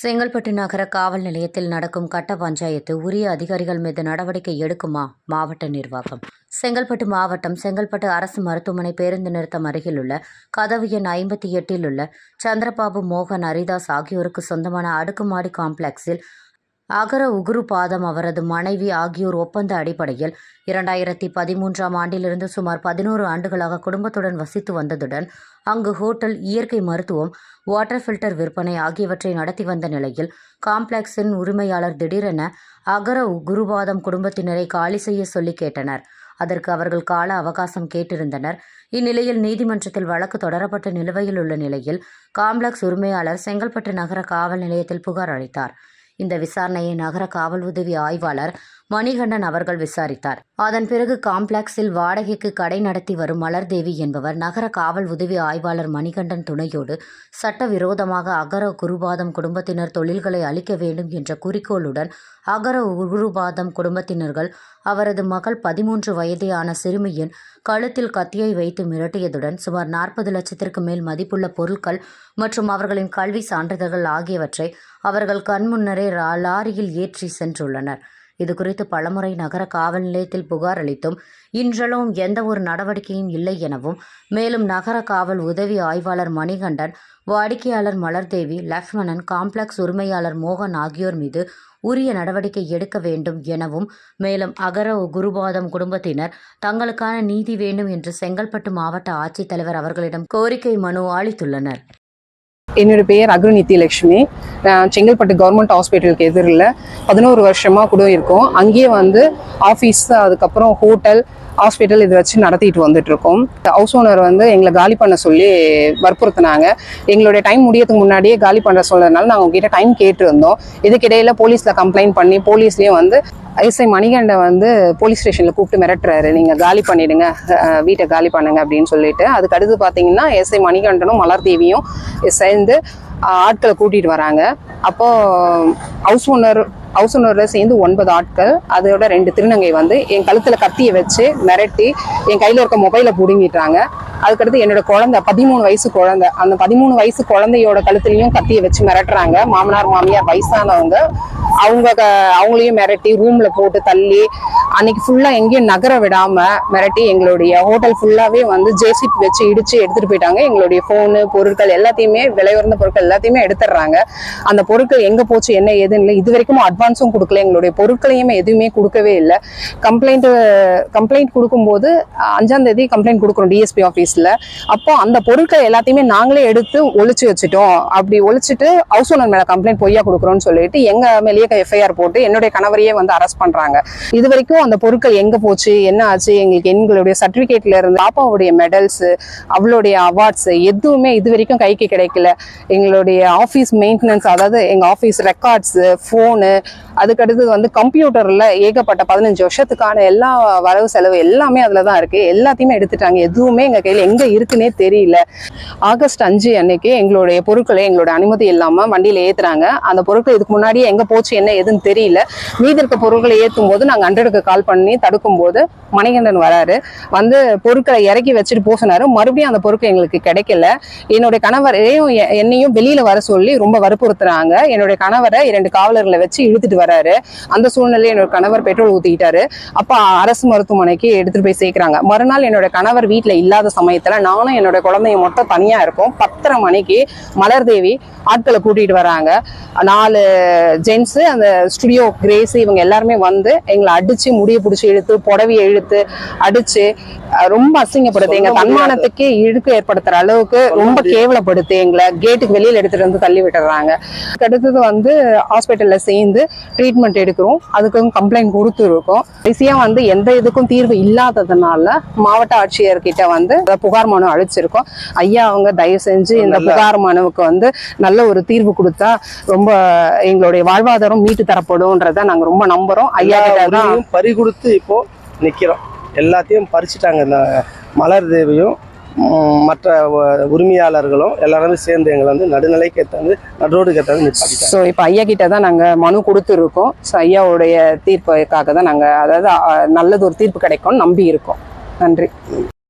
செங்கல்பட்டு நகர காவல் நிலையத்தில் நடக்கும் கட்ட பஞ்சாயத்து உரிய அதிகாரிகள் மீது நடவடிக்கை எடுக்குமா? மாவட்ட நிர்வாகம். செங்கல்பட்டு மாவட்டம் செங்கல்பட்டு அரசு மருத்துவமனை பேருந்து நிறுத்தம் அருகிலுள்ள கதவு எண் ஐம்பத்தி எட்டில் உள்ள சந்திரபாபு மோகன் ஹரிதாஸ் ஆகியோருக்கு சொந்தமான அடுக்குமாடி காம்ப்ளெக்ஸில் அகர உகுரு பாதம் அவரது மனைவி ஆகியோர் ஒப்பந்த அடிப்படையில் இரண்டாயிரத்தி பதிமூன்றாம் ஆண்டிலிருந்து சுமார் பதினோரு ஆண்டுகளாக குடும்பத்துடன் வசித்து வந்ததுடன் அங்கு ஹோட்டல் இயற்கை மருத்துவம் வாட்டர் ஃபில்டர் விற்பனை ஆகியவற்றை நடத்தி வந்த நிலையில் காம்ப்ளெக்ஸின் உரிமையாளர் திடீரென அகர குருபாதம் குடும்பத்தினரை காலி செய்ய சொல்லி கேட்டனர். அதற்கு அவர்கள் கால அவகாசம் கேட்டிருந்தனர். இந்நிலையில் நீதிமன்றத்தில் வழக்கு தொடரப்பட்ட நிலுவையில் உள்ள நிலையில் காம்ப்ளெக்ஸ் உரிமையாளர் செங்கல்பட்டு நகர காவல் நிலையத்தில் புகார் அளித்தார். இந்த விசாரணையை நகர காவல் உதவி ஆய்வாளர் மணிகண்டன் அவர்கள் விசாரித்தார். அதன் பிறகு காம்ப்ளெக்ஸில் வாடகைக்கு கடை நடத்தி வரும் மலர்தேவி என்பவர் நகர காவல் உதவி ஆய்வாளர் மணிகண்டன் துணையோடு சட்டவிரோதமாக அகர குருபாதம் குடும்பத்தினர் தொழில்களை அளிக்க வேண்டும் என்ற குறிக்கோளுடன் அகர குருபாதம் குடும்பத்தினர்கள் அவரது மகள் பதிமூன்று வயதேயான சிறுமியின் கழுத்தில் கத்தியை வைத்து மிரட்டியதுடன் சுமார் நாற்பது லட்சத்திற்கு மேல் மதிப்புள்ள பொருட்கள் மற்றும் அவர்களின் கல்வி சான்றிதழ்கள் ஆகியவற்றை அவர்கள் கண்முன்னரே லாரியில் ஏற்றி சென்றுள்ளனர். இது குறித்து பலமுறை நகர காவல் நிலையத்தில் புகார் அளித்தும் இன்றளவும் எந்த ஒரு நடவடிக்கையும் இல்லை எனவும் மேலும் நகர காவல் உதவி ஆய்வாளர் மணிகண்டன் வாடிக்கையாளர் மலர்தேவி லக்ஷ்மணன் காம்ப்ளெக்ஸ் உரிமையாளர் மோகன் ஆகியோர் மீது உரிய நடவடிக்கை எடுக்க வேண்டும் எனவும் மேலும் அகர குருபாதம் குடும்பத்தினர் தங்களுக்கான நீதி வேண்டும் என்று செங்கல்பட்டு மாவட்ட ஆட்சித்தலைவர் அவர்களிடம் கோரிக்கை மனு அளித்துள்ளனர். என்னோட பெயர் அக்ரு நித்தியலட்சுமி நான் செங்கல்பட்டு கவர்மெண்ட் ஹாஸ்பிட்டலுக்கு எதிரில் பதினோரு வருஷமாக கூட இருக்கோம். அங்கேயே வந்து ஆஃபீஸ் அதுக்கப்புறம் ஹோட்டல் ஹாஸ்பிட்டல் இது வச்சு நடத்திட்டு வந்துட்டு இருக்கோம் ஹவுஸ் ஓனர் வந்து எங்களை காலி பண்ண சொல்லி வற்புறுத்தினாங்க. எங்களுடைய டைம் முடியறதுக்கு முன்னாடியே காலி பண்ண சொல்றதுனால நாங்கள் உங்ககிட்ட டைம் கேட்டிருந்தோம். இதுக்கிடையில போலீஸில் கம்ப்ளைண்ட் பண்ணி போலீஸ்லேயும் வந்து எஸ்ஐ மணிகண்டை வந்து போலீஸ் ஸ்டேஷனில் கூப்பிட்டு மிரட்டுறாரு. நீங்கள் காலி பண்ணிடுங்க வீட்டை காலி பண்ணுங்க அப்படின்னு சொல்லிட்டு. அதுக்கு அடுத்து பார்த்தீங்கன்னா எஸ்ஐ மணிகண்டனும் மலர்தேவியும் சேர்ந்து ஆட்களை கூட்டிட்டு வராங்க. அப்போ ஹவுஸ் ஓனர் ஹவுஸ் ஓனரோட சேர்ந்து ஒன்பது ஆட்கள் அதோட ரெண்டு திருநங்கை வந்து என் கழுத்தில் கத்தியை வச்சு மிரட்டி என் கையில் இருக்க மொபைலை பிடுங்கிட்டாங்க. அதுக்கடுத்து என்னோட குழந்தை பதிமூணு வயசு குழந்தை. அந்த பதிமூணு வயசு குழந்தையோட கழுத்துலையும் கத்தியை வச்சு மிரட்டுறாங்க. மாமனார் மாமியார் வயசானவங்க. அவங்க க- அவங்களையும் மிரட்டி ரூம்ல போட்டு தள்ளி அன்னைக்கு ஃபுல்லா எங்கேயும் நகர விடாம மிரட்டி எங்களுடைய ஹோட்டல் ஃபுல்லாவே வந்து ஜேசிபி வச்சு இடிச்சு எடுத்துட்டு போயிட்டாங்க. எங்களுடைய போனு பொருட்கள் எல்லாத்தையுமே விலை உயர்ந்த பொருட்கள் எல்லாத்தையுமே எடுத்துடுறாங்க. அந்த பொருட்கள் எங்க போச்சு என்ன ஏதுன்னு இல்லை. இது வரைக்கும் அட்வான்ஸும் கொடுக்கல. எங்களுடைய பொருட்களையுமே எதுவுமே கொடுக்கவே இல்லை. கம்ப்ளைண்ட் கம்ப்ளைண்ட் கொடுக்கும்போது அஞ்சாம் தேதி கம்ப்ளைண்ட் கொடுக்குறோம் டிஎஸ்பி ஆஃபீஸில் அப்போ அந்த பொருட்கள் எல்லாத்தையுமே நாங்களே எடுத்து ஒழிச்சு வச்சுட்டோம். அப்படி ஒழிச்சிட்டு ஹவுஸ் ஓனர் மேலே கம்ப்ளைண்ட் பொய்யா கொடுக்குறோம்னு சொல்லிட்டு எங்க மேலேயே எஃப்ஐஆர் போட்டு என்னுடைய கணவரையே வந்து அரெஸ்ட் பண்றாங்க. இது வரைக்கும் அந்த பொருட்கள் எங்க போச்சு என்ன ஆச்சு எங்களுக்கு எங்களுடைய சர்டிபிகேட்ல இருந்து பாப்பாவுடைய மெடல்ஸ் அவளுடைய அவார்ட்ஸ் எதுவுமே இது வரைக்கும் கைக்கு கிடைக்கல. எங்களுடைய ஆஃபீஸ் மெயின்டெனன்ஸ் அதாவது எங்க ஆஃபீஸ் ரெக்கார்ட்ஸ் ஃபோனு அதுக்கடுத்தது வந்து கம்ப்யூட்டர்ல ஏகப்பட்ட பதினஞ்சு வருஷத்துக்கான எல்லா வரவு செலவு எல்லாமே அதுல தான் இருக்கு. எல்லாத்தையுமே எடுத்துட்டாங்க. எதுவுமே எங்க கையில எங்க இருக்குன்னே தெரியல. ஆகஸ்ட் அஞ்சு அன்னைக்கு எங்களுடைய பொருட்களை எங்களோட அனுமதி இல்லாம வண்டியில ஏத்துறாங்க. அந்த பொருட்கள் இதுக்கு முன்னாடியே எங்க போச்சு என்ன எதுன்னு தெரியல. மீதி இருக்க பொருட்களை ஏற்றும் போது நாங்க ஹண்ட்ரடுக்கு கால் பண்ணி தடுக்கும் போது மணிகண்டன் வராரு. வந்து பொருட்களை இறக்கி வச்சுட்டு போக மறுபடியும் அந்த பொருட்கள் எங்களுக்கு கிடைக்கல. என்னுடைய கணவரையும் எ- என்னையும் வெளியில வர சொல்லி ரொம்ப வற்புறுத்துறாங்க. என்னுடைய கணவரை இரண்டு காவலர்களை வச்சு இழுத்துட்டு வராரு அந்த சூழ்நிலையில் என்னோட கணவர் பெட்ரோல் ஊத்திக்கிட்டாரு. அப்போ அரசு மருத்துவமனைக்கு எடுத்துட்டு போய் சேர்க்குறாங்க. மறுநாள் என்னோட கணவர் வீட்டில் இல்லாத சமயத்தில் நானும் என்னோட குழந்தைய மட்டும் தனியாக இருக்கோம். பத்தரை மணிக்கு மலர் தேவி ஆட்களை கூட்டிகிட்டு வராங்க. நாலு ஜென்ஸு அந்த ஸ்டுடியோ கிரேஸ் இவங்க எல்லாருமே வந்து எங்களை அடித்து முடிய பிடிச்சி இழுத்து புடவையை இழுத்து அடித்து ரொம்ப அசிங்கப்படுத்து எங்க தன்மானத்துக்கு இழுக்கு ஏற்படுத்துற அளவுக்கு ரொம்ப கேவலப்படுத்து. எங்களை கேட்டுக்கு வெளியில எடுத்துட்டு வந்து தள்ளி விட்டுறாங்க. அடுத்தது வந்து ஹாஸ்பிட்டல்ல சேர்ந்து ட்ரீட்மெண்ட் எடுக்கிறோம். அதுக்கும் கம்ப்ளைண்ட் கொடுத்துருக்கோம். கடைசியா வந்து எந்த இதுக்கும் தீர்வு இல்லாததுனால மாவட்ட ஆட்சியர்கிட்ட வந்து புகார் மனு அழிச்சிருக்கோம் ஐயா அவங்க தயவு செஞ்சு இந்த புகார் மனுவுக்கு வந்து நல்ல ஒரு தீர்வு கொடுத்தா ரொம்ப எங்களுடைய வாழ்வாதாரம் மீட்டு தரப்படும்ன்றத நாங்க ரொம்ப நம்புறோம். ஐயா கிட்ட தான் பறி கொடுத்து இப்போ நிக்கிறோம். எல்லாத்தையும் பறிச்சுட்டாங்க. இந்த மலர் தேவியும் மற்ற உரிமையாளர்களும் எல்லாருமே சேர்ந்து எங்களை வந்து நடுநிலைக்கு ஏற்றாந்து நடுரோடுக்கு ஏற்றாந்து நிப்பாட்டிட்டாங்க. ஸோ இப்போ ஐயா கிட்ட தான் நாங்கள் மனு கொடுத்துருக்கோம். ஸோ ஐயாவுடைய தீர்ப்புக்காக தான் நாங்கள் அதாவது நல்லது ஒரு தீர்ப்பு கிடைக்கும்னு நம்பி இருக்கோம். நன்றி.